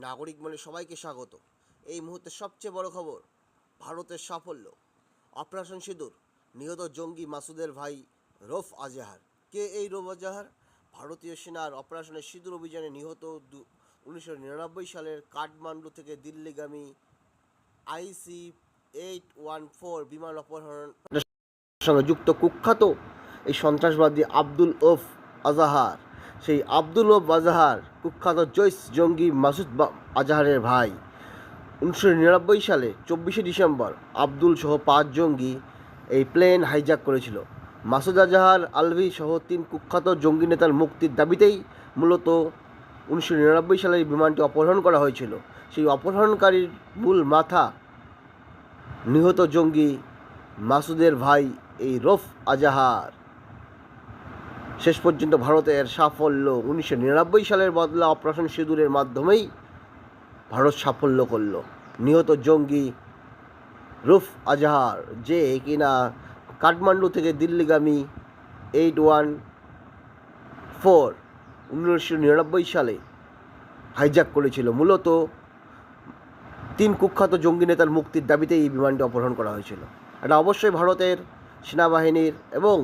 নাগরিক মনে সবাইকে স্বাগত। এই মুহূর্তে সবচেয়ে বড় খবর, ভারতের সাফল্য। অপারেশন সিঁদুর, নিহত জঙ্গি মাসুদের ভাই রফ আজহার। কে এই রফ আজহার? ভারতীয় সেনার অপারেশনের সিঁদুর অভিযানে নিহত উনিশশো নিরানব্বই সালের কাঠমান্ডু থেকে দিল্লিগামী আইসি এইট ওয়ান ফোর বিমান অপহরণ সঙ্গে যুক্ত কুখ্যাত এই সন্ত্রাসবাদী আব্দুল ওফ আজাহার। সেই আব্দুল ওফ আজাহার কুখ্যাত জৈস জঙ্গি মাসুদ আজাহারের ভাই। উনিশশো নিরানব্বই সালে চব্বিশে ডিসেম্বর আব্দুল সহ পাঁচ জঙ্গি এই প্লেন হাইজ্যাক করেছিল। মাসুদ আজাহার, আলভি সহ তিন কুখ্যাত জঙ্গি নেতার মুক্তির দাবিতেই মূলত উনিশশো নিরানব্বই সালে বিমানটি অপহরণ করা হয়েছিল। সেই অপহরণকারীর মূল মাথা নিহত জঙ্গি মাসুদের ভাই এই রফ আজাহার। শেষ পর্যন্ত ভারতের সাফল্য উনিশশো নিরানব্বই সালের বদলা অপারেশন সিঁদুরের মাধ্যমেই ভারত সাফল্য করল। নিহত জঙ্গি রুফ আজহার, যে কিনা কাঠমান্ডু থেকে দিল্লিগামী এইট ওয়ান ফোর উনিশশো নিরানব্বই সালে হাইজ্যাক করেছিল। মূলত তিন কুখ্যাত জঙ্গি নেতার মুক্তির দাবিতে এই বিমানটি অপহরণ করা হয়েছিল। এটা অবশ্যই ভারতের সেনাবাহিনীর এবং